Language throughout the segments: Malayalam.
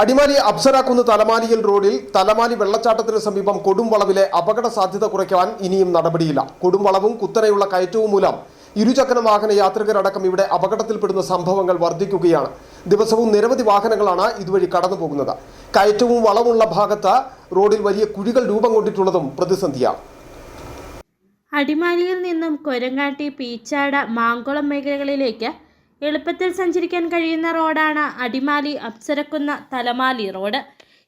അടിമാലി അപ്സരാക്കുന്ന് തലമാലിയിൽ റോഡിൽ തലമാലി വെള്ളച്ചാട്ടത്തിന് സമീപം കൊടുംവളവിലെ അപകട സാധ്യത കുറയ്ക്കാൻ ഇനിയും നടപടിയില്ല. കൊടുംവളവും കുത്തനെയുള്ള കയറ്റവും മൂലം ഇരുചക്ര വാഹന യാത്രികരടക്കം ഇവിടെ അപകടത്തിൽപ്പെടുന്ന സംഭവങ്ങൾ വർദ്ധിക്കുകയാണ്. ദിവസവും നിരവധി വാഹനങ്ങളാണ് ഇതുവഴി കടന്നു പോകുന്നത് കയറ്റവും വളവുള്ള ഭാഗത്ത് റോഡിൽ വലിയ കുഴികൾ രൂപം കൊണ്ടിട്ടുള്ളതും പ്രതിസന്ധിയാണ്. അടിമാലിയിൽ നിന്നും കൊരങ്ങാട്ടി പീച്ചാട മാങ്കുളം മേഖലകളിലേക്ക് എളുപ്പത്തിൽ സഞ്ചരിക്കാൻ കഴിയുന്ന റോഡാണ് അടിമാലി അപ്സരക്കുന്ന തലമാലി റോഡ്.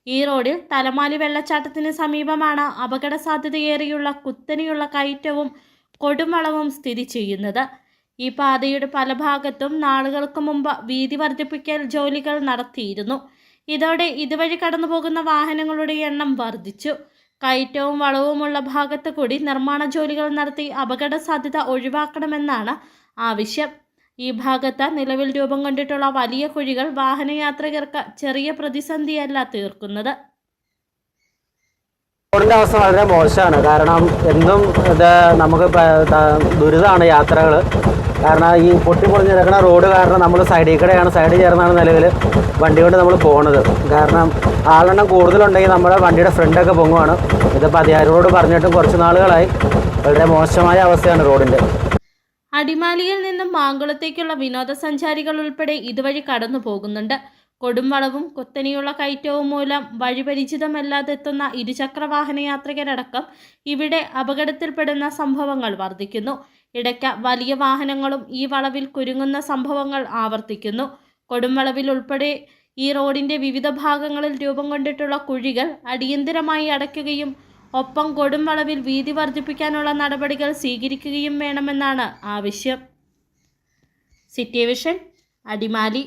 ഈ റോഡിൽ തലമാലി വെള്ളച്ചാട്ടത്തിന് സമീപമാണ് അപകട സാധ്യതയേറിയുള്ള കുത്തനെയുള്ള കയറ്റവും കൊടുമളവും സ്ഥിതി ചെയ്യുന്നത്. ഈ പാതയുടെ പല ഭാഗത്തും നാളുകൾക്ക് മുമ്പ് വീതി വർദ്ധിപ്പിക്കൽ ജോലികൾ നടത്തിയിരുന്നു. ഇതോടെ ഇതുവഴി കടന്നു പോകുന്ന വാഹനങ്ങളുടെ എണ്ണം വർദ്ധിച്ചു. കയറ്റവും വളവുമുള്ള ഭാഗത്ത് കൂടി നിർമ്മാണ ജോലികൾ നടത്തി അപകട സാധ്യത ഒഴിവാക്കണമെന്നാണ് ആവശ്യം. ഈ ഭാഗത്ത് നിലവിൽ രൂപം കൊണ്ടിട്ടുള്ള വലിയ കുഴികൾ വാഹനയാത്രികർക്ക് ചെറിയ പ്രതിസന്ധിയല്ല തീർക്കുന്നത്. റോഡിന്റെ അവസ്ഥ വളരെ മോശമാണ്. കാരണം എന്നും ഇത് നമുക്ക് ദുരിതമാണ് യാത്രകൾ കാരണം ഈ പൊട്ടിപ്പൊളിഞ്ഞ് കിടക്കുന്ന റോഡ് കാരണം നമ്മൾ സൈഡിൽ കൂടെയാണ് സൈഡിൽ ചേർന്നാണ് നിലവിൽ വണ്ടി കൊണ്ട് നമ്മൾ പോകുന്നത് കാരണം ആളെണ്ണം കൂടുതലുണ്ടെങ്കിൽ നമ്മുടെ വണ്ടിയുടെ ഫ്രണ്ടൊക്കെ പൊങ്ങുവാണ്. ഇതിപ്പോൾ അധികാരികളോട് പറഞ്ഞിട്ടും കുറച്ച് നാളുകളായി. വളരെ മോശമായ അവസ്ഥയാണ് റോഡിന്റെ അടിമാലിയിൽ നിന്നും മാങ്കുളത്തേക്കുള്ള വിനോദസഞ്ചാരികൾ ഉൾപ്പെടെ ഇതുവഴി കടന്നു പോകുന്നുണ്ട്. കൊടുംവളവും കുത്തനെയുള്ള കയറ്റവും മൂലം വഴിപരിചിതമല്ലാതെത്തുന്ന ഇരുചക്ര വാഹന യാത്രികരടക്കം ഇവിടെ അപകടത്തിൽപ്പെടുന്ന സംഭവങ്ങൾ വർദ്ധിക്കുന്നു. ഇടയ്ക്ക് വലിയ വാഹനങ്ങളും ഈ വളവിൽ കുരുങ്ങുന്ന സംഭവങ്ങൾ ആവർത്തിക്കുന്നു. കൊടുംവളവിൽ ഉൾപ്പെടെ ഈ റോഡിന്റെ വിവിധ ഭാഗങ്ങളിൽ രൂപം കൊണ്ടിട്ടുള്ള കുഴികൾ അടിയന്തിരമായി അടയ്ക്കുകയും ഒപ്പം കൊടുംവളവിൽ വീതി വർദ്ധിപ്പിക്കാനുള്ള നടപടികൾ സ്വീകരിക്കുകയും വേണമെന്നാണ് ആവശ്യം. City vision Adimali.